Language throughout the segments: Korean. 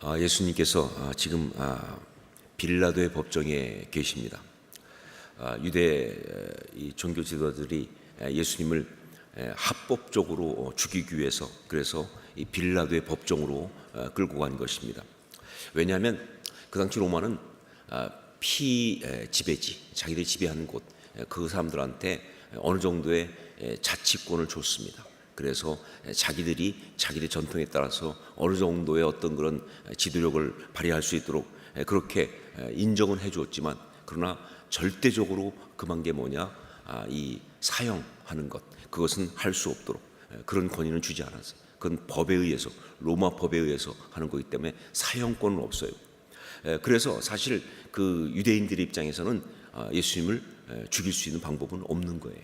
아, 예수님께서 아, 지금 아, 빌라도의 법정에 계십니다. 아, 유대 종교 지도자들이 에, 예수님을 에, 합법적으로 어, 죽이기 위해서 그래서 이 빌라도의 법정으로 어, 끌고 간 것입니다. 왜냐하면 그 당시 로마는 아, 피 에, 지배지 자기들이 지배하는 곳 그 사람들한테 어느 정도의 에, 자치권을 줬습니다. 그래서 자기들이 자기의 전통에 따라서 어느 정도의 어떤 그런 지도력을 발휘할 수 있도록 그렇게 인정은 해주었지만 그러나 절대적으로 금한 게 뭐냐 아, 이 사형하는 것 그것은 할 수 없도록 그런 권위는 주지 않았어요. 그건 법에 의해서 로마 법에 의해서 하는 거기 때문에 사형권은 없어요. 에, 그래서 사실 그 유대인들의 입장에서는 아, 예수님을 에, 죽일 수 있는 방법은 없는 거예요.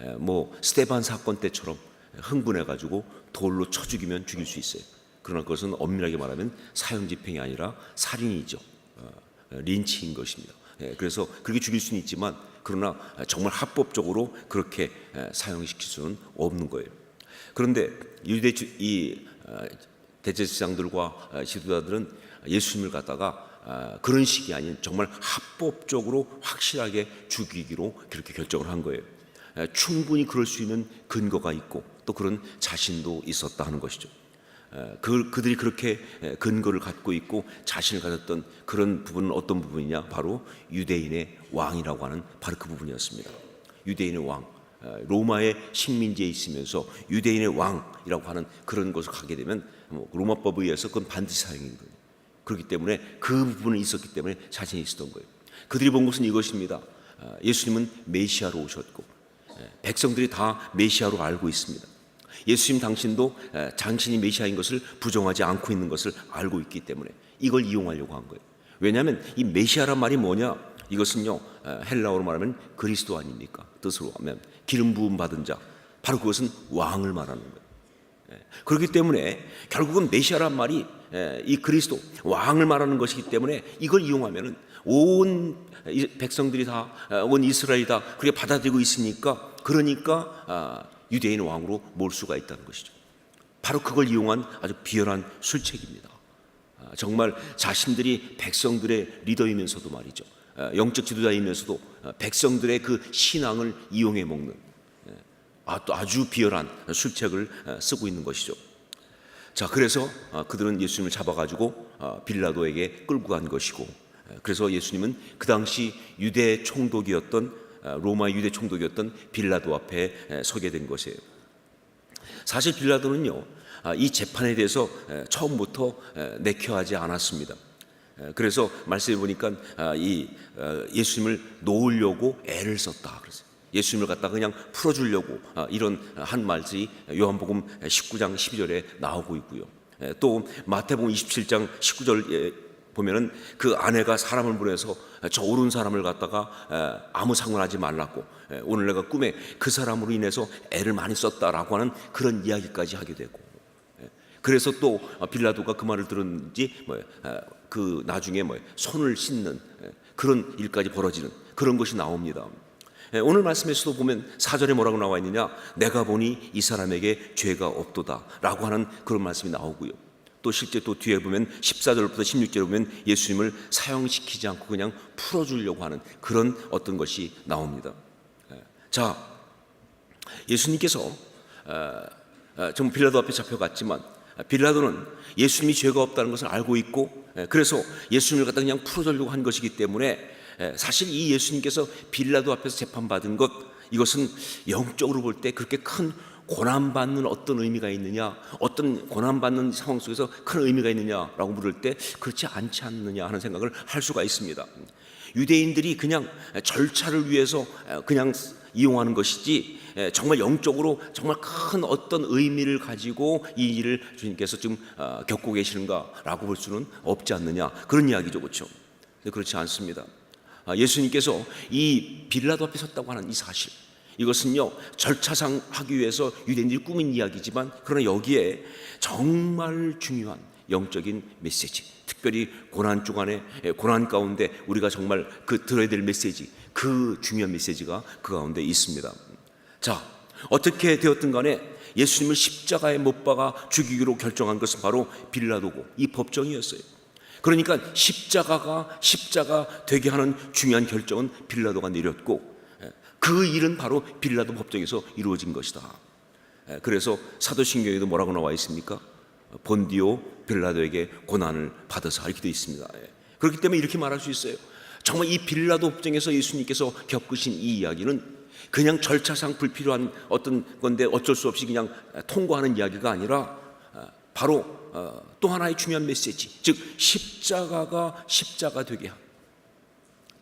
에, 뭐 스테반 사건 때처럼 흥분해 가지고 돌로 쳐 죽이면 죽일 수 있어요. 그러나 그것은 엄밀하게 말하면 사형 집행이 아니라 살인이죠. 어, 어, 린치인 것입니다. 예, 그래서 그렇게 죽일 수는 있지만 그러나 정말 합법적으로 그렇게 에, 사형시킬 수는 없는 거예요. 그런데 유대 주- 이 어, 대제사장들과 어, 지도자들은 예수님을 갖다가 아, 그런 식이 아닌 정말 합법적으로 확실하게 죽이기로 그렇게 결정을 한 거예요. 에, 충분히 그럴 수 있는 근거가 있고 또 그런 자신도 있었다 하는 것이죠. 에, 그, 그들이 그렇게 에, 근거를 갖고 있고 자신을 가졌던 그런 부분은 어떤 부분이냐? 바로 유대인의 왕이라고 하는 바로 그 부분이었습니다. 유대인의 왕, 에, 로마의 식민지에 있으면서 유대인의 왕이라고 하는 그런 곳을 가게 되면 뭐 로마법에 의해서 그건 반드시 사형인 거예요. 그렇기 때문에 그 부분이 있었기 때문에 자신이 있었던 거예요. 그들이 본 것은 이것입니다. 아, 예수님은 메시아로 오셨고 예, 백성들이 다 메시아로 알고 있습니다. 예수님 당신도 에, 당신이 메시아인 것을 부정하지 않고 있는 것을 알고 있기 때문에 이걸 이용하려고 한 거예요. 왜냐하면 이 메시아란 말이 뭐냐? 이것은요 에, 헬라어로 말하면 그리스도 아닙니까? 뜻으로 하면 기름 부음 받은 자. 바로 그것은 왕을 말하는 거예요. 예, 그렇기 때문에 결국은 메시아란 말이 예, 이 그리스도 왕을 말하는 것이기 때문에 이걸 이용하면은 온이 백성들이 다 온 이스라엘이 다 그렇게 받아들이고 있으니까 그러니까 아, 유대인 왕으로 몰 수가 있다는 것이죠. 바로 그걸 이용한 아주 비열한 술책입니다. 아, 정말 자신들이 백성들의 리더이면서도 말이죠. 아, 영적 지도자이면서도 아, 백성들의 그 신앙을 이용해 먹는 아, 또 아주 비열한 술책을 어, 쓰고 있는 것이죠. 자, 그래서 어, 그들은 예수님을 잡아가지고 어, 빌라도에게 끌고 간 것이고, 어, 그래서 예수님은 그 당시 유대 총독이었던 어, 로마 유대 총독이었던 빌라도 앞에 에, 서게 된 것이에요. 사실 빌라도는요 아, 이 재판에 대해서 에, 처음부터 에, 내켜하지 않았습니다. 에, 그래서 말씀해 보니까 아, 이 어, 예수님을 놓으려고 애를 썼다 그랬어요. 예수님을 갖다 그냥 풀어주려고 아, 이런 한 말이 요한복음 19장 12절에 나오고 있고요. 에, 또 마태복음 27장 19절 보면은 그 아내가 사람을 보내서 저 오른 사람을 갖다가 에, 아무 상관하지 말라고 에, 오늘 내가 꿈에 그 사람으로 인해서 애를 많이 썼다라고 하는 그런 이야기까지 하게 되고 에, 그래서 또 빌라도가 그 말을 들었는지 뭐그 나중에 뭐 손을 씻는 에, 그런 일까지 벌어지는 그런 것이 나옵니다. 예, 오늘 말씀에서도 보면 사절에 뭐라고 나와 있느냐? 내가 보니 이 사람에게 죄가 없도다라고 하는 그런 말씀이 나오고요. 또 실제 또 뒤에 보면 14절부터 16절에 보면 예수님을 사형시키지 않고 그냥 풀어주려고 하는 그런 어떤 것이 나옵니다. 예, 자, 예수님께서 어, 어, 좀 빌라도 앞에 잡혀갔지만 아, 빌라도는 예수님이 죄가 없다는 것을 알고 있고 예, 그래서 예수님을 갖다 그냥 풀어주려고 한 것이기 때문에 예, 사실 이 예수님께서 빌라도 앞에서 재판받은 것 이것은 영적으로 볼 때 그렇게 큰 고난받는 어떤 의미가 있느냐 어떤 고난받는 상황 속에서 큰 의미가 있느냐라고 물을 때 그렇지 않지 않느냐 하는 생각을 할 수가 있습니다. 유대인들이 그냥 절차를 위해서 그냥 이용하는 것이지 예, 정말 영적으로 정말 큰 어떤 의미를 가지고 이 일을 주님께서 지금 어, 겪고 계시는가라고 볼 수는 없지 않느냐. 그런 이야기죠 그렇죠? 그렇지 않습니다. 아, 예수님께서 이 빌라도 앞에 섰다고 하는 이 사실 이것은요 절차상 하기 위해서 유대인들이 꾸민 이야기지만 그러나 여기에 정말 중요한 영적인 메시지 특별히 고난 주간에 예, 고난 가운데 우리가 정말 그 들어야 될 메시지 그 중요한 메시지가 그 가운데 있습니다 자 어떻게 되었든 간에 예수님을 십자가에 못 박아 죽이기로 결정한 것은 바로 빌라도고 이 법정이었어요. 그러니까 십자가가 십자가 되게 하는 중요한 결정은 빌라도가 내렸고 예, 그 일은 바로 빌라도 법정에서 이루어진 것이다. 예, 그래서 사도신경에도 뭐라고 나와 있습니까? 본디오 빌라도에게 고난을 받아서 이렇게 되어 있습니다. 예. 그렇기 때문에 이렇게 말할 수 있어요. 정말 이 빌라도 법정에서 예수님께서 겪으신 이 이야기는 그냥 절차상 불필요한 어떤 건데 어쩔 수 없이 그냥 통과하는 이야기가 아니라 어, 바로 어, 또 하나의 중요한 메시지, 즉 십자가가 십자가 되게 한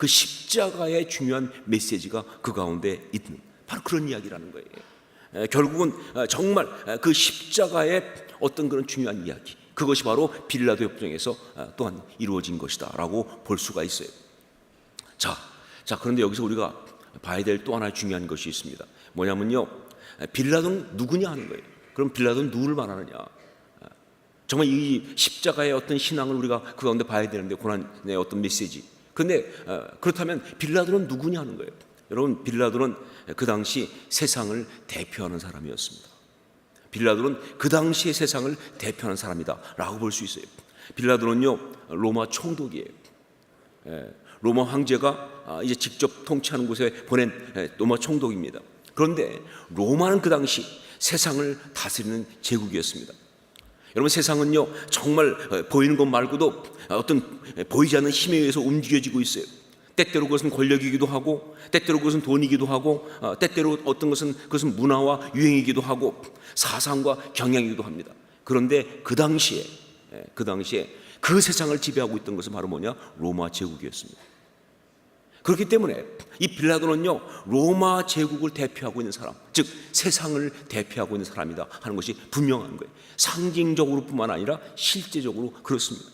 그 십자가의 중요한 메시지가 그 가운데 있는 바로 그런 이야기라는 거예요. 에, 결국은 어, 정말 에, 그 십자가의 어떤 그런 중요한 이야기 그것이 바로 빌라도 협정에서 어, 또한 이루어진 것이다라고 볼 수가 있어요. 자, 자 그런데 여기서 우리가 봐야 될 또 하나의 중요한 것이 있습니다. 뭐냐면요, 에, 빌라도는 누구냐 하는 거예요. 그럼 빌라도는 누구를 말하느냐? 아, 정말 이 십자가의 어떤 신앙을 우리가 그 가운데 봐야 되는데 고난의 어떤 메시지. 근데 어, 그렇다면 빌라도는 누구냐 하는 거예요. 여러분 빌라도는 그 당시 세상을 대표하는 사람이었습니다. 빌라도는 그 당시의 세상을 대표하는 사람이다라고 볼 수 있어요. 빌라도는요 로마 총독이에요. 예, 로마 황제가 아, 이제 직접 통치하는 곳에 보낸 예, 로마 총독입니다. 그런데 로마는 그 당시 세상을 다스리는 제국이었습니다. 여러분 세상은요 정말 어, 보이는 것 말고도 어떤 보이지 않는 힘에 의해서 움직여지고 있어요. 때때로 그것은 권력이기도 하고, 때때로 그것은 돈이기도 하고, 어, 때때로 어떤 것은 그것은 문화와 유행이기도 하고, 사상과 경향이기도 합니다. 그런데 그 당시에 예, 그 당시에 그 세상을 지배하고 있던 것은 바로 뭐냐 로마 제국이었습니다. 그렇기 때문에 이 빌라도는요 로마 제국을 대표하고 있는 사람, 즉 세상을 대표하고 있는 사람이다 하는 것이 분명한 거예요. 상징적으로 뿐만 아니라 실제적으로 그렇습니다.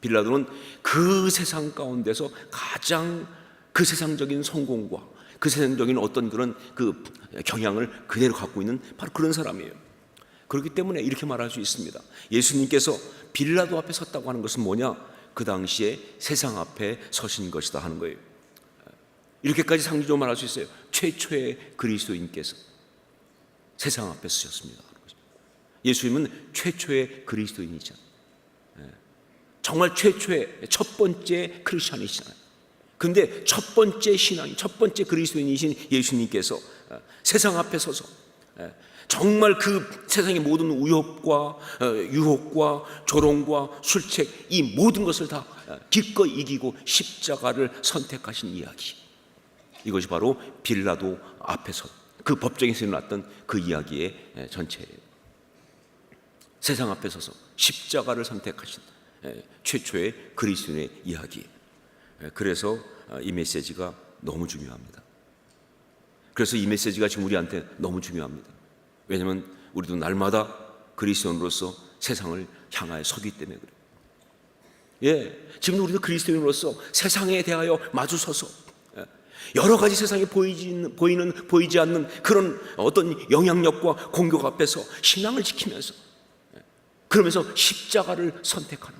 빌라도는 그 세상 가운데서 가장 그 세상적인 성공과 그 세상적인 어떤 그런 그 경향을 그대로 갖고 있는 바로 그런 사람이에요. 그렇기 때문에 이렇게 말할 수 있습니다. 예수님께서 빌라도 앞에 섰다고 하는 것은 뭐냐? 그 당시에 세상 앞에 서신 것이다 하는 거예요. 이렇게까지 상징적으로 말할 수 있어요. 최초의 그리스도인께서 세상 앞에 서셨습니다. 예수님은 최초의 그리스도인이잖아요. 정말 최초의 첫 번째 크리스천이시잖아요. 근데 첫 번째 신앙, 첫 번째 그리스도인이신 예수님께서 세상 앞에 서서 정말 그 세상의 모든 우욕과 어, 유혹과 조롱과 술책 이 모든 것을 다 기꺼이 이기고 십자가를 선택하신 이야기. 이것이 바로 빌라도 앞에서 그 법정에서 일어났던 그 이야기의 전체예요. 세상 앞에 서서 십자가를 선택하신 최초의 그리스도인의 이야기. 그래서 이 메시지가 너무 중요합니다. 그래서 이 메시지가 지금 우리한테 너무 중요합니다. 왜냐하면 우리도 날마다 그리스도인으로서 세상을 향하여 서기 때문에 그래요. 예, 지금 우리도 그리스도인으로서 세상에 대하여 마주서서 예, 여러 가지 세상에 보이지, 보이는 보이지 않는 그런 어떤 영향력과 공격 앞에서 신앙을 지키면서 예, 그러면서 십자가를 선택하는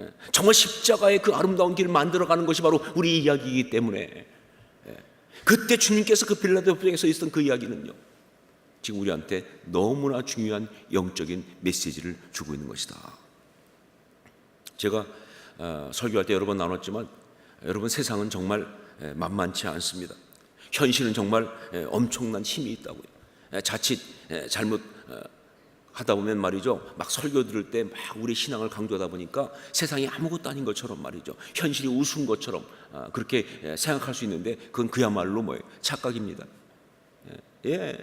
예, 정말 십자가의 그 아름다운 길을 만들어가는 것이 바로 우리 이야기이기 때문에 그때 주님께서 그 빌라도 법정에서 있었던 그 이야기는요 지금 우리한테 너무나 중요한 영적인 메시지를 주고 있는 것이다. 제가 어, 설교할 때 여러 번 나눴지만 여러분 세상은 정말 만만치 않습니다. 현실은 정말 엄청난 힘이 있다고요. 자칫 잘못 어, 하다 보면 말이죠. 막 설교 들을 때 막 우리 신앙을 강조하다 보니까 세상이 아무것도 아닌 것처럼 말이죠. 현실이 우스운 것처럼 어, 그렇게 생각할 수 있는데 그건 그야말로 뭐예요? 착각입니다. 예.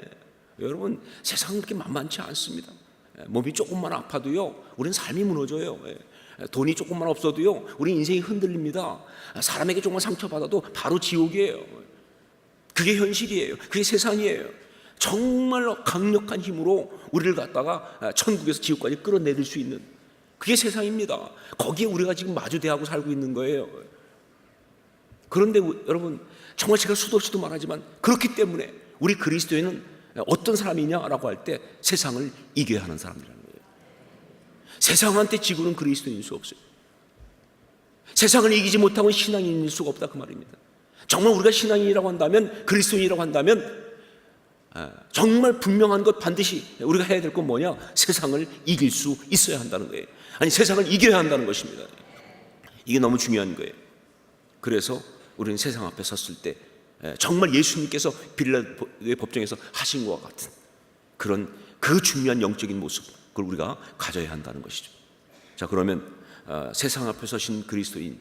여러분 세상은 그렇게 만만치 않습니다. 예, 몸이 조금만 아파도요, 우리는 삶이 무너져요. 예, 돈이 조금만 없어도요, 우리 인생이 흔들립니다. 사람에게 조금만 상처받아도 바로 지옥이에요. 그게 현실이에요. 그게 세상이에요. 정말 강력한 힘으로 우리를 갖다가 천국에서 지옥까지 끌어내릴 수 있는 그게 세상입니다. 거기에 우리가 지금 마주대하고 살고 있는 거예요. 그런데 여러분 정말 제가 수도 없이도 말하지만 그렇기 때문에 우리 그리스도인은 어떤 사람이냐라고 할 때 세상을 이겨야 하는 사람이라는. 세상한테 지구는 그리스도인일 수 없어요. 세상을 이기지 못하면 신앙인일 수가 없다 그 말입니다. 정말 우리가 신앙인이라고 한다면 그리스도인이라고 한다면 예, 정말 분명한 것 반드시 우리가 해야 될 건 뭐냐? 세상을 이길 수 있어야 한다는 거예요. 아니 세상을 이겨야 한다는 것입니다. 이게 너무 중요한 거예요. 그래서 우리는 세상 앞에 섰을 때 예, 정말 예수님께서 빌라의 법정에서 하신 것과 같은 그런 그 중요한 영적인 모습 그걸 우리가 가져야 한다는 것이죠. 자 그러면 어, 세상 앞에 서신 그리스도인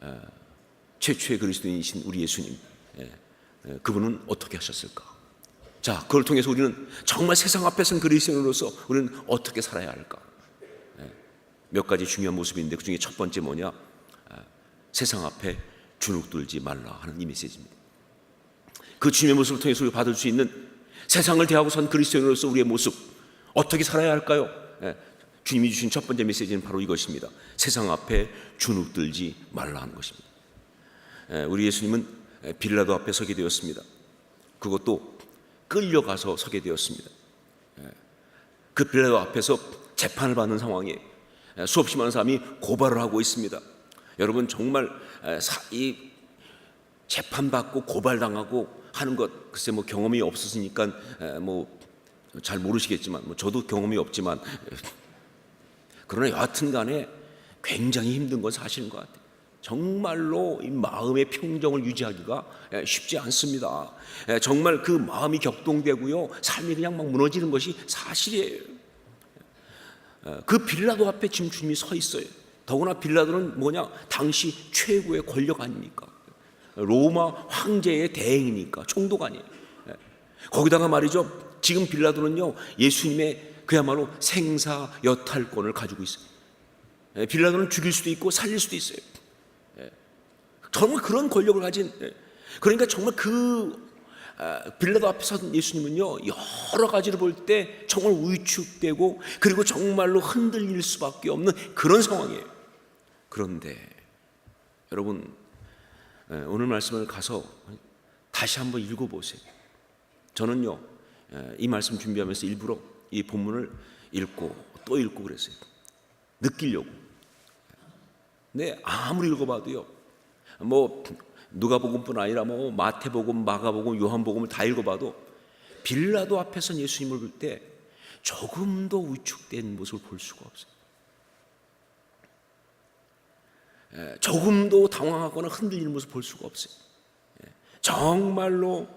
어, 최초의 그리스도인이신 우리 예수님 예, 예, 그분은 어떻게 하셨을까? 자 그걸 통해서 우리는 정말 세상 앞에 선 그리스도인으로서 우리는 어떻게 살아야 할까? 예, 몇 가지 중요한 모습인데 그 중에 첫 번째 뭐냐? 아, 세상 앞에 주눅들지 말라 하는 이 메시지입니다. 그 주님의 모습을 통해서 우리가 받을 수 있는 세상을 대하고 선 그리스도인으로서 우리의 모습 어떻게 살아야 할까요? 예, 주님이 주신 첫 번째 메시지는 바로 이것입니다. 세상 앞에 주눅들지 말라 하는 것입니다. 예, 우리 예수님은 빌라도 앞에 서게 되었습니다. 그것도 끌려가서 서게 되었습니다. 예, 그 빌라도 앞에서 재판을 받는 상황에 예, 수없이 많은 사람이 고발을 하고 있습니다. 여러분 정말 이 재판받고 고발당하고 하는 것 글쎄 뭐 경험이 없으시니까 뭐 잘 모르시겠지만 뭐 저도 경험이 없지만 그러나 여하튼 간에 굉장히 힘든 건 사실인 것 같아요. 정말로 이 마음의 평정을 유지하기가 에, 쉽지 않습니다. 에, 정말 그 마음이 격동되고요, 삶이 그냥 막 무너지는 것이 사실이에요. 에, 그 빌라도 앞에 지금 주님이 서 있어요. 더구나 빌라도는 뭐냐? 당시 최고의 권력 아닙니까? 로마 황제의 대행이니까 총독 아니에요. 예. 거기다가 말이죠. 지금 빌라도는요 예수님의 그야말로 생사 여탈권을 가지고 있어요. 예, 빌라도는 죽일 수도 있고 살릴 수도 있어요. 예. 정말 그런 권력을 가진 예. 그러니까 정말 그 아, 빌라도 앞에 선 예수님은요 여러 가지를 볼 때 정말 위축되고 그리고 정말로 흔들릴 수밖에 없는 그런 상황이에요. 그런데 여러분 예, 오늘 말씀을 가서 다시 한번 읽어보세요. 저는요 예, 이 말씀 준비하면서 일부러 이 본문을 읽고 또 읽고 그랬어요. 느끼려고. 네 아무리 읽어봐도요. 뭐 누가복음뿐 아니라 뭐 마태복음, 마가복음, 요한복음을 다 읽어봐도 빌라도 앞에서 예수님을 볼 때 조금도 위축된 모습을 볼 수가 없어요. 예, 조금도 당황하거나 흔들리는 모습 볼 수가 없어요. 예, 정말로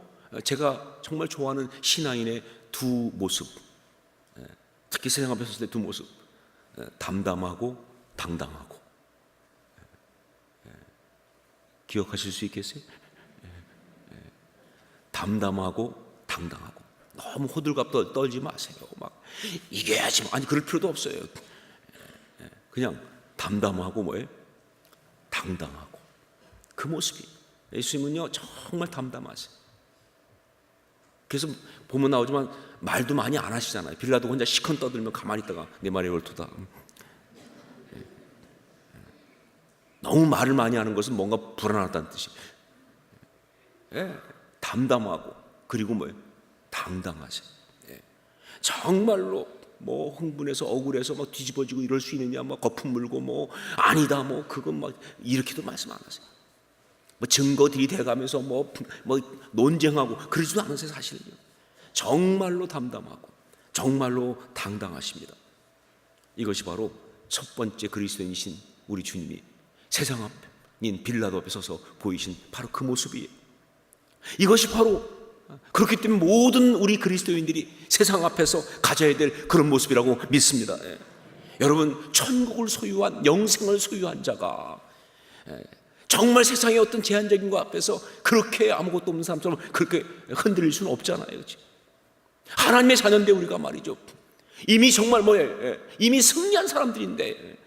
제가 정말 좋아하는 신앙인의 두 모습, 예, 특히 세상 앞에 섰을 때 두 모습, 예, 담담하고 당당하고. 예, 기억하실 수 있겠어요? 예, 담담하고 당당하고 너무 호들갑 떨- 떨지 마세요. 막 이겨야지 아니 그럴 필요도 없어요. 그냥 담담하고 뭐예요? 당당하고 그 모습이 예수님은요 정말 담담하세요. 그래서 보면 나오지만 말도 많이 안 하시잖아요. 빌라도 혼자 시컨 떠들면 가만히 있다가 내 말이 옳도다. 예. 너무 말을 많이 하는 것은 뭔가 불안하다는 뜻이. 예, 담담하고 그리고 뭐예요? 당당하세요. 예. 정말로 뭐 흥분해서 억울해서 막 뒤집어지고 이럴 수 있느냐, 뭐 거품 물고 뭐 아니다, 뭐 그건 막 이렇게도 말씀 안 하세요. 뭐 증거 들이대가면서 뭐, 뭐 논쟁하고 그러지도 않으세요 사실은요. 정말로 담담하고 정말로 당당하십니다. 이것이 바로 첫 번째 그리스도인이신 우리 주님이 세상 앞인 빌라도 앞에 서서 보이신 바로 그 모습이에요. 이것이 바로 그렇기 때문에 모든 우리 그리스도인들이 세상 앞에서 가져야 될 그런 모습이라고 믿습니다. 예. 여러분 천국을 소유한 영생을 소유한 자가 예, 정말 세상의 어떤 제한적인 것 앞에서 그렇게 아무것도 없는 사람처럼 그렇게 흔들릴 수는 없잖아요. 하나님의 자녀인데 우리가 말이죠. 이미 정말 뭐예요? 예, 이미 승리한 사람들인데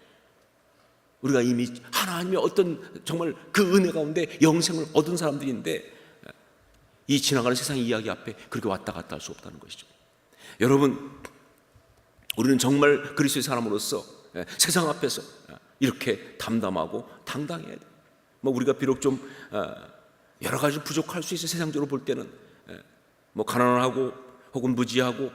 우리가 이미 하나님의 어떤 정말 그 은혜 가운데 영생을 얻은 사람들인데 이 지나가는 세상 이야기 앞에 그렇게 왔다 갔다 할 수 없다는 것이죠. 여러분, 우리는 정말 그리스도의 사람으로서 예, 세상 앞에서 예, 이렇게 담담하고 당당해야 돼. 뭐 우리가 비록 좀 어, 여러 가지 부족할 수 있어 세상적으로 볼 때는 예, 뭐 가난하고 혹은 무지하고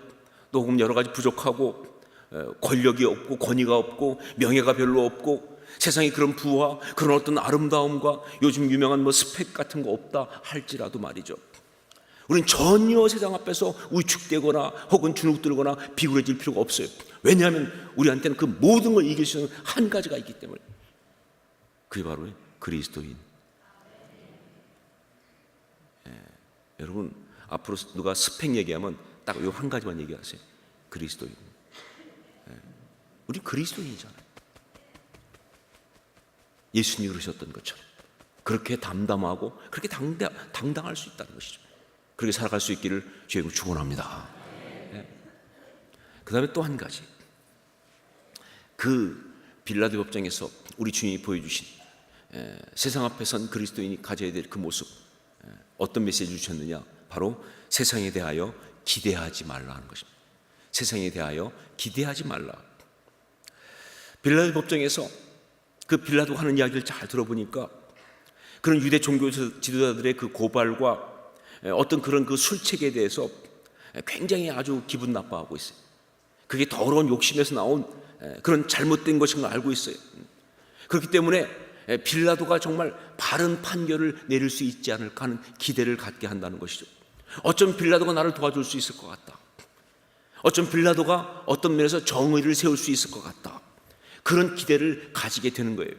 또 혹은 여러 가지 부족하고 어, 권력이 없고 권위가 없고 명예가 별로 없고 세상에 그런 부와 그런 어떤 아름다움과 요즘 유명한 뭐 스펙 같은 거 없다 할지라도 말이죠. 우리는 전혀 세상 앞에서 위축되거나 혹은 주눅들거나 비굴해질 필요가 없어요. 왜냐하면 우리한테는 그 모든 걸 이길 수 있는 한 가지가 있기 때문에 그게 바로 그리스도인. 예, 여러분 앞으로 누가 스펙 얘기하면 딱 요 한 가지만 얘기하세요. 그리스도인. 예, 우리 그리스도인이잖아요. 예수님이 그러셨던 것처럼 그렇게 담담하고 그렇게 당당, 당당할 수 있다는 것이죠. 그렇게 살아갈 수 있기를 주님 축원합니다. 그 다음에 또 한 가지. 그 빌라드 법정에서 우리 주님이 보여주신 에, 세상 앞에선 그리스도인이 가져야 될 그 모습 에, 어떤 메시지를 주셨느냐? 바로 세상에 대하여 기대하지 말라는 것입니다. 세상에 대하여 기대하지 말라. 빌라드 법정에서 그 빌라도가 하는 이야기를 잘 들어보니까 그런 유대 종교 지도자들의 그 고발과 에, 어떤 그런 그 술책에 대해서 굉장히 아주 기분 나빠하고 있어요. 그게 더러운 욕심에서 나온 에, 그런 잘못된 것인 걸 알고 있어요. 그렇기 때문에 에, 빌라도가 정말 바른 판결을 내릴 수 있지 않을까 하는 기대를 갖게 한다는 것이죠. 어쩜 빌라도가 나를 도와줄 수 있을 것 같다. 어쩜 빌라도가 어떤 면에서 정의를 세울 수 있을 것 같다. 그런 기대를 가지게 되는 거예요.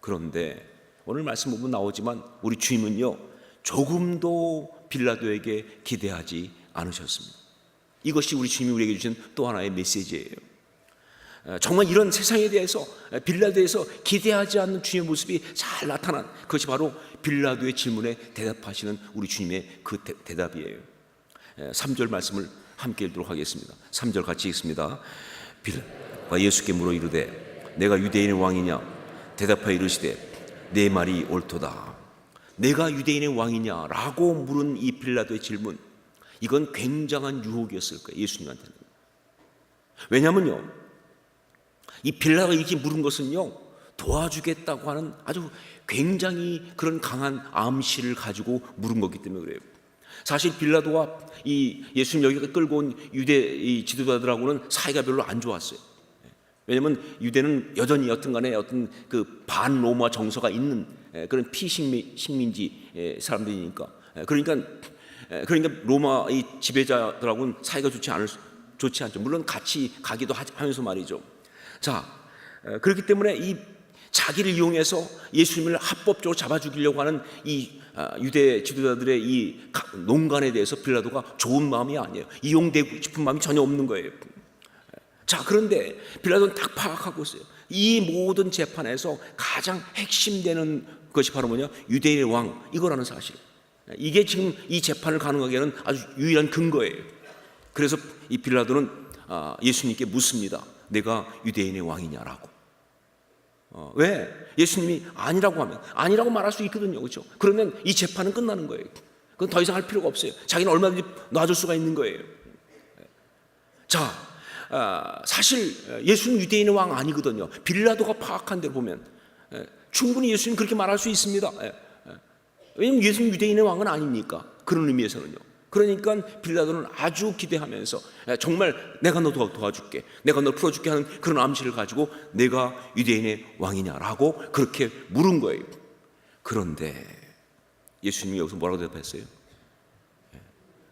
그런데 오늘 말씀 보면 나오지만 우리 주님은요 조금도 빌라도에게 기대하지 않으셨습니다. 이것이 우리 주님이 우리에게 주신 또 하나의 메시지예요. 어, 정말 이런 세상에 대해서 빌라도에서 기대하지 않는 주님의 모습이 잘 나타난 그것이 바로 빌라도의 질문에 대답하시는 우리 주님의 그 대, 답이에요 3절 말씀을 함께 읽도록 하겠습니다. 3절 같이 읽습니다. 빌라가 예수께 물어 이르되 내가 유대인의 왕이냐 대답하여 이르시되 내 말이 옳도다. 내가 유대인의 왕이냐라고 물은 이 빌라도의 질문 이건 굉장한 유혹이었을 거예요. 예수님한테는. 왜냐면요. 이 빌라가 이렇게 물은 것은요. 도와주겠다고 하는 아주 굉장히 그런 강한 암시를 가지고 물은 거기 때문에 그래요. 사실 빌라도와 이 예수님 여기가 끌고 온 유대 이 지도자들하고는 사이가 별로 안 좋았어요. 왜냐면 유대는 여전히 여튼 간에 어떤 그 반로마 정서가 있는 그런 피식민지 사람들이니까. 그러니까 그러니까 로마 이 지배자들하고는 사이가 좋지 않을 좋지 않죠. 물론 같이 가기도 하면서 말이죠. 자 그렇기 때문에 이 자기를 이용해서 예수님을 합법적으로 잡아 죽이려고 하는 이 아, 유대 지도자들의 이 농간에 대해서 빌라도가 좋은 마음이 아니에요. 이용되고 싶은 마음이 전혀 없는 거예요. 자, 그런데 빌라도는 딱 파악하고 있어요. 이 모든 재판에서 가장 핵심되는 것이 바로 뭐냐? 유대인의 왕, 이거라는 사실. 이게 지금 이 재판을 가능하게 하는 아주 유일한 근거예요. 그래서 이 빌라도는 아, 예수님께 묻습니다. 내가 유대인의 왕이냐라고. 어, 왜? 예수님이 아니라고 하면 아니라고 말할 수 있거든요. 그렇죠? 그러면 이 재판은 끝나는 거예요. 그건 더 이상 할 필요가 없어요. 자기는 얼마든지 놔줄 수가 있는 거예요. 자, 아, 사실 예수는 유대인의 왕 아니거든요. 빌라도가 파악한 대로 보면 충분히 예수님 그렇게 말할 수 있습니다. 왜냐하면 예수님 유대인의 왕은 아니니까 그런 의미에서는요. 그러니까 빌라도는 아주 기대하면서 정말 내가 너 도와줄게, 내가 너 풀어줄게 하는 그런 암시를 가지고 내가 유대인의 왕이냐라고 그렇게 물은 거예요. 그런데 예수님이 여기서 뭐라고 대답했어요?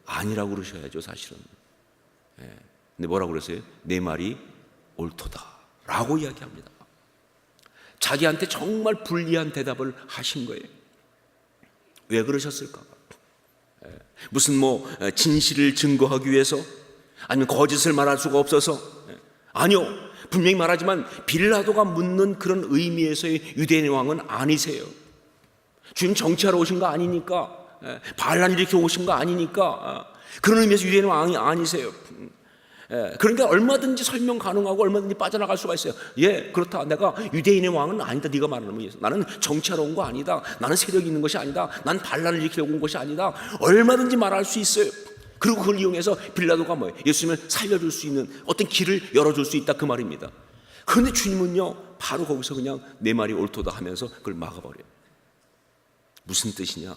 아니라고 그러셔야죠, 사실은. 근데 뭐라고 그랬어요? 내 말이 옳도다라고 이야기합니다. 자기한테 정말 불리한 대답을 하신 거예요. 왜 그러셨을까? 예. 무슨 뭐 어, 진실을 증거하기 위해서 아니면 거짓을 말할 수가 없어서 예. 아니요 분명히 말하지만 빌라도가 묻는 그런 의미에서의 유대인 왕은 아니세요. 주님 정치하러 오신 거 아니니까 예. 반란 일으켜 오신 거 아니니까 아, 그런 의미에서 유대인 왕이 아니세요. 예, 그러니까 얼마든지 설명 가능하고 얼마든지 빠져나갈 수가 있어요. 예, 그렇다. 내가 유대인의 왕은 아니다. 네가 말하는 거예요. 나는 정치하러 온 거 아니다. 나는 세력이 있는 것이 아니다. 난 반란을 일으키려고 온 것이 아니다. 얼마든지 말할 수 있어요. 그리고 그걸 이용해서 빌라도가 뭐예요? 예수님을 살려줄 수 있는 어떤 길을 열어줄 수 있다 그 말입니다. 그런데 주님은요, 바로 거기서 그냥 내 말이 옳도다 하면서 그걸 막아버려요. 무슨 뜻이냐?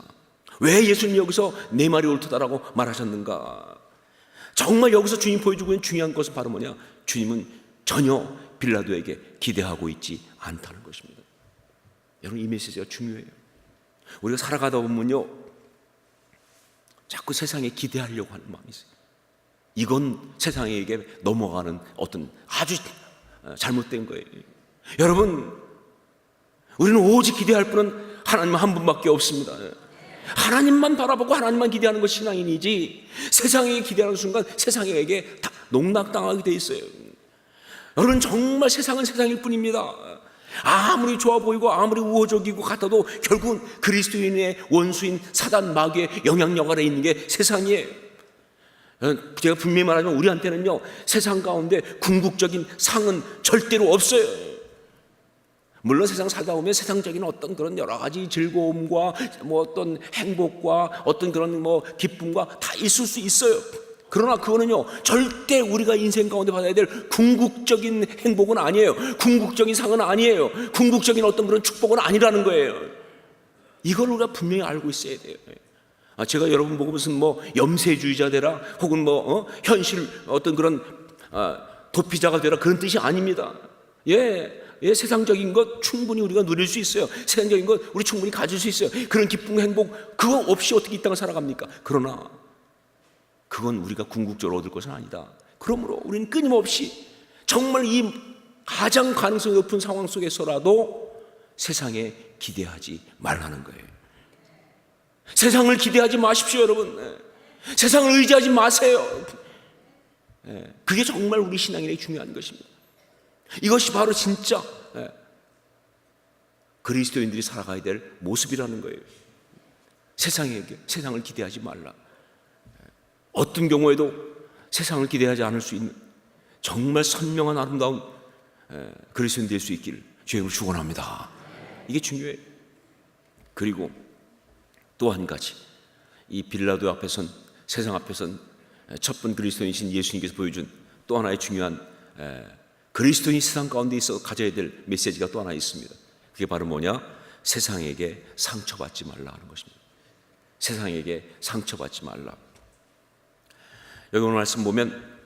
왜 예수님 여기서 내 말이 옳도다라고 말하셨는가? 정말 여기서 주님 보여주고 있는 중요한 것은 바로 뭐냐? 주님은 전혀 빌라도에게 기대하고 있지 않다는 것입니다. 여러분 이 메시지가 중요해요. 우리가 살아가다 보면요. 자꾸 세상에 기대하려고 하는 마음이 있어요. 이건 세상에게 넘어가는 어떤 아주 잘못된 거예요. 여러분, 우리는 오직 기대할 분은 하나님 한 분밖에 없습니다. 하나님만 바라보고 하나님만 기대하는 것이 신앙인이지 세상에 기대하는 순간 세상에게 다 농락당하게 돼 있어요. 여러분 정말 세상은 세상일 뿐입니다. 아무리 좋아 보이고 아무리 우호적이고 같아도 결국은 그리스도인의 원수인 사단 마귀의 영향력 아래 있는 게 세상이에요. 제가 분명히 말하지만 우리한테는요 세상 가운데 궁극적인 상은 절대로 없어요. 물론 세상 살다 보면 세상적인 어떤 그런 여러 가지 즐거움과 뭐 어떤 행복과 어떤 그런 뭐 기쁨과 다 있을 수 있어요. 그러나 그거는요 절대 우리가 인생 가운데 받아야 될 궁극적인 행복은 아니에요. 궁극적인 상은 아니에요. 궁극적인 어떤 그런 축복은 아니라는 거예요. 이걸 우리가 분명히 알고 있어야 돼요. 아, 제가 여러분 보고 무슨 뭐 염세주의자 되라 혹은 뭐 어? 현실 어떤 그런 아, 도피자가 되라 그런 뜻이 아닙니다. 예, 예, 세상적인 것 충분히 우리가 누릴 수 있어요. 세상적인 것 우리 충분히 가질 수 있어요. 그런 기쁨, 행복 그거 없이 어떻게 이 땅을 살아갑니까? 그러나 그건 우리가 궁극적으로 얻을 것은 아니다. 그러므로 우리는 끊임없이 정말 이 가장 가능성이 높은 상황 속에서라도 세상에 기대하지 말라는 거예요. 세상을 기대하지 마십시오, 여러분. 네. 세상을 의지하지 마세요. 네. 그게 정말 우리 신앙인의 중요한 것입니다. 이것이 바로 진짜 네. 그리스도인들이 살아가야 될 모습이라는 거예요. 세상에게 세상을 기대하지 말라. 어떤 경우에도 세상을 기대하지 않을 수 있는 정말 선명한 아름다운 그리스도인 될 수 있기를 주님을 축원합니다. 이게 중요해요. 그리고 또 한 가지 이 빌라도 앞에선 세상 앞에선 첫 번 그리스도인이신 예수님께서 보여준 또 하나의 중요한 그리스도인이 세상 가운데 있어 가져야 될 메시지가 또 하나 있습니다. 그게 바로 뭐냐? 세상에게 상처받지 말라 하는 것입니다. 세상에게 상처받지 말라. 여기 오늘 말씀 보면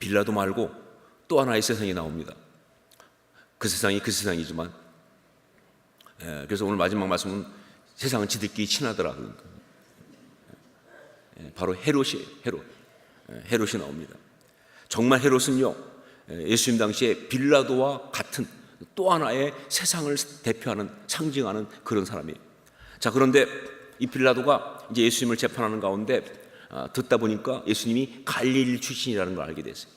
빌라도 말고 또 하나의 세상이 나옵니다. 그 세상이 그 세상이지만 예, 그래서 오늘 마지막 말씀은 세상은 지들끼리 친하더라 그러니까. 예, 바로 헤롯이에요. 헤롯. 예, 헤롯이 나옵니다. 정말 헤롯은요 예, 예수님 당시에 빌라도와 같은 또 하나의 세상을 대표하는 상징하는 그런 사람이에요. 자 그런데 이 빌라도가 이제 예수님을 재판하는 가운데 아, 듣다 보니까 예수님이 갈릴리 출신이라는 걸 알게 됐어요.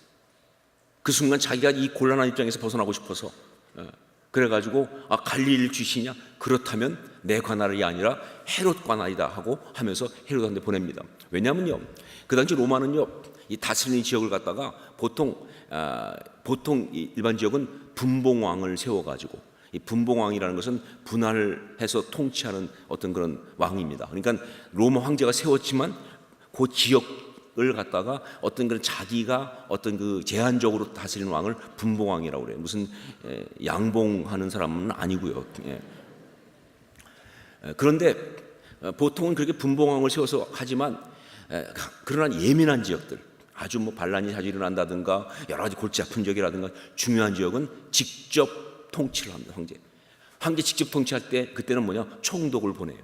그 순간 자기가 이 곤란한 입장에서 벗어나고 싶어서 예, 그래가지고 아 갈릴리 출신이냐? 그렇다면 내 관할이 아니라 헤롯 관할이다 하고 하면서 헤롯한테 보냅니다. 왜냐하면요 그 당시 로마는요 이 다스리는 지역을 갖다가 보통 아, 보통 이 일반 지역은 분봉왕을 세워가지고 이 분봉왕이라는 것은 분할해서 통치하는 어떤 그런 왕입니다. 그러니까 로마 황제가 세웠지만 그 지역을 갖다가 어떤 그런 자기가 어떤 그 제한적으로 다스리는 왕을 분봉왕이라고 그래요. 무슨 에, 양봉하는 사람은 아니고요. 예. 에, 그런데 어, 보통은 그렇게 분봉왕을 세워서 하지만 에, 그러나 예민한 지역들 아주 뭐 반란이 자주 일어난다든가 여러 가지 골치 아픈 지역이라든가 중요한 지역은 직접 통치를 합니다. 황제. 황제 직접 통치할 때 그때는 뭐냐 총독을 보내요.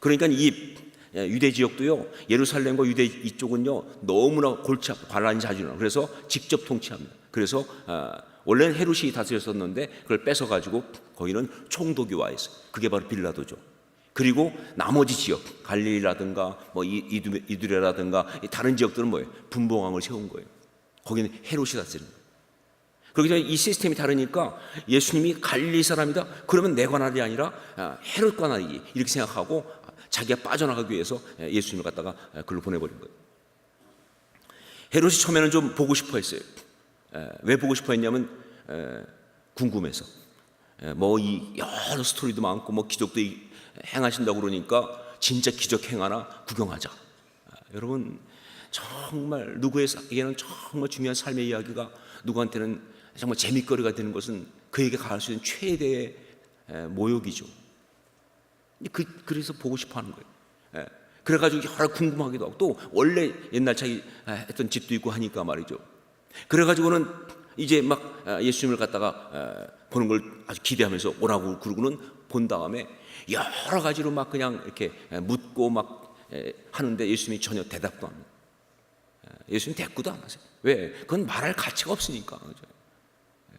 그러니까 이 예, 유대 지역도요 예루살렘과 유대 이쪽은요 너무나 골치 아프 반란이 자주 일어나 그래서 직접 통치합니다. 그래서 아, 원래는 헤롯이 다스렸었는데 그걸 뺏어 가지고 거기는 총독이 와 있어요. 그게 바로 빌라도죠. 그리고 나머지 지역 갈릴리라든가 뭐 이두레라든가 이 다른 지역들은 뭐예요? 분봉왕을 세운 거예요. 거기는 헤롯이 다스리는 거예요. 그렇기 때문에 이 시스템이 다르니까 예수님이 갈릴리 사람이다. 그러면 내 관할이 아니라 아, 헤롯 관할이지 이렇게 생각하고 자기가 빠져나가기 위해서 예수님을 갖다가 글로 보내버린 거예요. 헤롯이 처음에는 좀 보고 싶어 했어요. 에, 왜 보고 싶어 했냐면 에, 궁금해서. 뭐 이 여러 스토리도 많고 뭐 기적도 이- 행하신다고 그러니까 진짜 기적 행하나 구경하자. 아, 여러분 정말 누구에게는 정말 중요한 삶의 이야기가 누구한테는 정말 재밌거리가 되는 것은 그에게 가할 수 있는 최대의 에, 모욕이죠. 그, 그래서 보고 싶어 하는 거예요. 예. 그래가지고 여러 궁금하기도 하고 또 원래 옛날 자기 아, 했던 집도 있고 하니까 말이죠. 그래가지고는 이제 막 아, 예수님을 갖다가 아, 보는 걸 아주 기대하면서 오라고 그러고는 본 다음에 여러 가지로 막 그냥 이렇게 묻고 막 에, 하는데 예수님이 전혀 대답도 안. 에, 예수님 대꾸도 안 하세요. 왜? 그건 말할 가치가 없으니까. 예.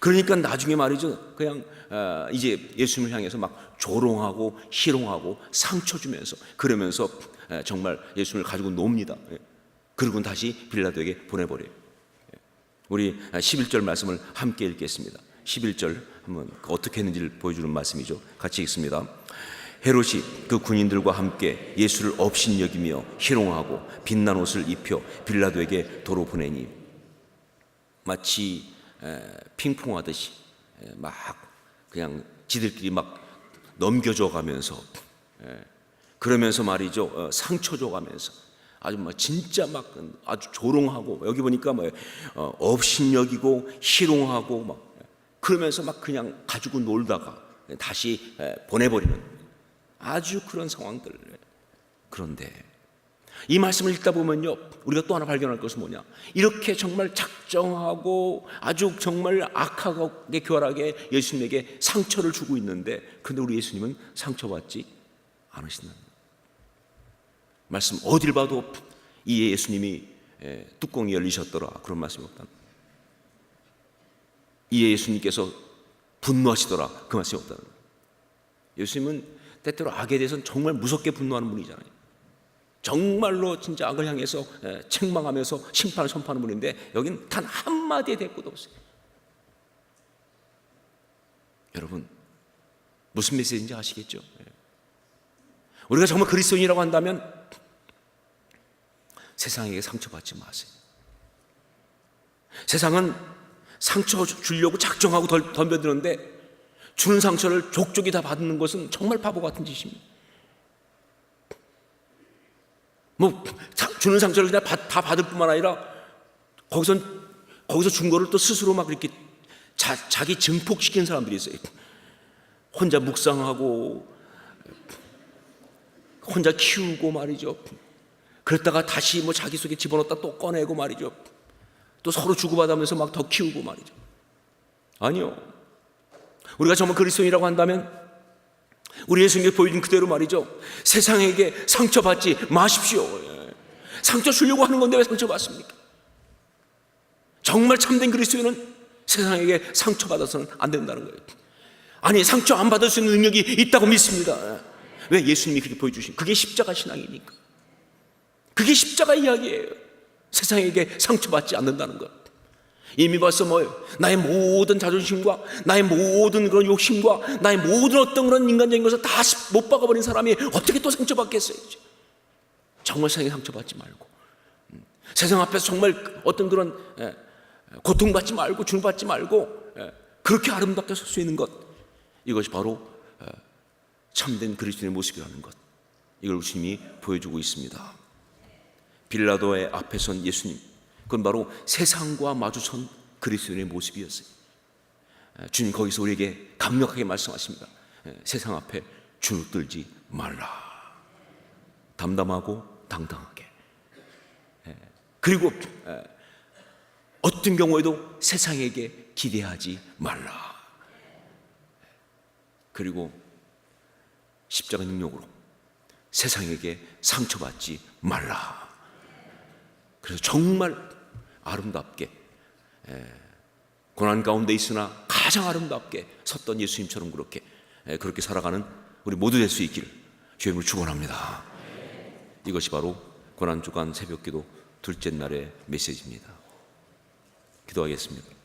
그러니까 나중에 말이죠. 그냥 어, 이제 예수님을 향해서 막 조롱하고 희롱하고 상처 주면서 그러면서 에, 정말 예수님을 가지고 놉니다. 예. 그리고 다시 빌라도에게 보내버려요. 예. 우리 11절 말씀을 함께 읽겠습니다. 11절 한번 어떻게 했는지를 보여주는 말씀이죠. 같이 읽습니다. 헤롯이 그 군인들과 함께 예수를 업신 여기며 희롱하고 빛난 옷을 입혀 빌라도에게 도로 보내니 마치 에, 핑퐁하듯이 에, 막 그냥 지들끼리 막 넘겨줘 가면서 에, 그러면서 말이죠 어, 상처 줘 가면서 아주 막 진짜 막 아주 조롱하고 여기 보니까 뭐 어, 업신여기고 희롱하고 막 그러면서 막 그냥 가지고 놀다가 다시 에, 보내버리는 아주 그런 상황들 그런데 이 말씀을 읽다 보면요, 우리가 또 하나 발견할 것은 뭐냐? 이렇게 정말 작정하고 아주 정말 악하게 교활하게 예수님에게 상처를 주고 있는데, 근데 우리 예수님은 상처받지 않으신다. 말씀 어딜 봐도 이 예수님이 에, 뚜껑이 열리셨더라 그런 말씀이 없다. 이 예수님께서 분노하시더라 그 말씀이 없다. 예수님은 때때로 악에 대해서는 정말 무섭게 분노하는 분이잖아요. 정말로 진짜 악을 향해서 에, 책망하면서 심판을 선포하는 분인데 여긴 단 한마디의 대꾸도 없어요. 여러분 무슨 메시지인지 아시겠죠? 예. 우리가 정말 그리스도인이라고 한다면 세상에게 상처받지 마세요. 세상은 상처 주려고 작정하고 덜- 덤벼드는데 주는 상처를 족족이 다 받는 것은 정말 바보 같은 짓입니다. 뭐 자- 주는 상처를 그냥 받- 다 받을 뿐만 아니라 거기서 거기서 준 거를 또 스스로 막 이렇게 자, 자기 증폭시킨 사람들이 있어요. 혼자 묵상하고 혼자 키우고 말이죠. 그랬다가 다시 뭐 자기 속에 집어넣었다 또 꺼내고 말이죠. 또 서로 주고받으면서 막 더 키우고 말이죠. 아니요. 우리가 정말 그리스도인이라고 한다면 우리 예수님이 보여준 그대로 말이죠. 세상에게 상처받지 마십시오. 예. 상처 주려고 하는 건데 왜 상처받습니까? 정말 참된 그리스도인은 세상에게 상처받아서는 안 된다는 거예요. 아니, 상처 안 받을 수 있는 능력이 있다고 믿습니다. 예. 왜 예수님이 그렇게 보여주신? 그게 십자가 신앙이니까. 그게 십자가 이야기예요. 세상에게 상처받지 않는다는 것. 이미 벌써 뭐예요? 나의 모든 자존심과 나의 모든 그런 욕심과 나의 모든 어떤 그런 인간적인 것을 다 못 박아버린 사람이 어떻게 또 상처받겠어요? 정말 세상에 상처받지 말고 음, 세상 앞에서 정말 어떤 그런 예, 고통받지 말고 주받지 말고 예, 그렇게 아름답게 설 수 있는 것 이것이 바로 예, 참된 그리스도의 모습이라는 것 이걸 주님이 보여주고 있습니다. 빌라도의 앞에 선 예수님 그건 바로 세상과 마주선 그리스도의 모습이었어요. 에, 주님 거기서 우리에게 강력하게 말씀하십니다. 에, 세상 앞에 주눅들지 말라. 담담하고 당당하게. 에, 그리고 에, 어떤 경우에도 세상에게 기대하지 말라. 그리고 십자가 능력으로 세상에게 상처받지 말라. 그래서 정말 아름답게 에, 고난 가운데 있으나 가장 아름답게 섰던 예수님처럼 그렇게 에, 그렇게 살아가는 우리 모두 될 수 있기를 주님을 축원합니다. 이것이 바로 고난 주간 새벽기도 둘째 날의 메시지입니다. 기도하겠습니다.